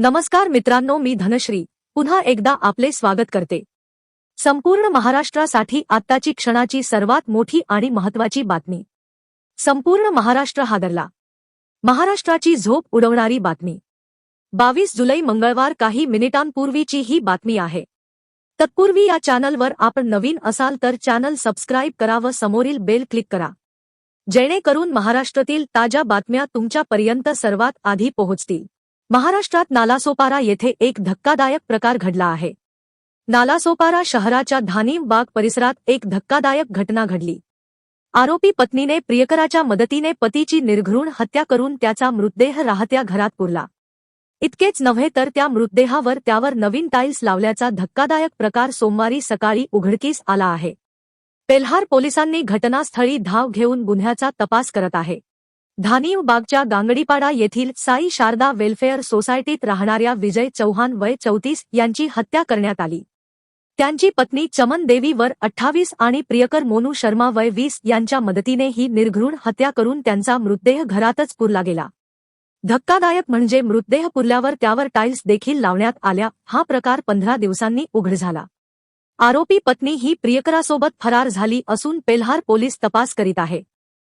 नमस्कार मित्रांनो मी धनश्री. पुन्हा एकदा आपले स्वागत करते. संपूर्ण महाराष्ट्रासाठी आत्ताची क्षणाची सर्वात मोठी आणि महत्वाची बातमी. संपूर्ण महाराष्ट्र हादरला. महाराष्ट्राची झोप उडवणारी बातमी. बावीस जुलै मंगळवार काही मिनिटांपूर्वीची ही बातमी आहे. तत्पूर्वी या चॅनलवर आपण नवीन असाल तर चॅनल सबस्क्राईब करा व समोरील बेल क्लिक करा. जेणेकरून महाराष्ट्रातील ताज्या बातम्या तुमच्यापर्यंत सर्वात आधी पोहोचतील. महाराष्ट्रात नालासोपारा येथे एक धक्कादायक प्रकार घडला आहे. नालासोपारा शहराच्या धानीम बाग परिसरात एक धक्कादायक घटना घडली. आरोपी पत्नीने प्रियकराच्या मदतीने पतीची निर्घृण हत्या करून त्याचा मृतदेह राहत्या घरात पुरला. इतकेच नव्हे तर त्या मृतदेहावर त्यावर नवीन टाईल्स लावल्याचा धक्कादायक प्रकार सोमवारी सकाळी उघडकीस आला आहे. पेल्हार पोलिसांनी घटनास्थळी धाव घेऊन गुन्ह्याचा तपास करत आहे. धानीव बागच्या गांगडीपाडा येथील साई शारदा वेलफेअर सोसायटीत राहणाऱ्या विजय चौहान वय चौतीस यांची हत्या करण्यात आली. त्यांची पत्नी चमन देवी वर अठ्ठावीस आणि प्रियकर मोनू शर्मा वय वीस यांच्या मदतीने ही निर्घृण हत्या करून त्यांचा मृतदेह घरातच पुरला गेला. धक्कादायक म्हणजे मृतदेह पुरल्यावर त्यावर टाईल्स देखील लावण्यात आल्या हा प्रकार पंधरा दिवसांनी उघड झाला. आरोपी पत्नी ही प्रियकरासोबत फरार झाली असून पेल्हार पोलीस तपास करीत आहे.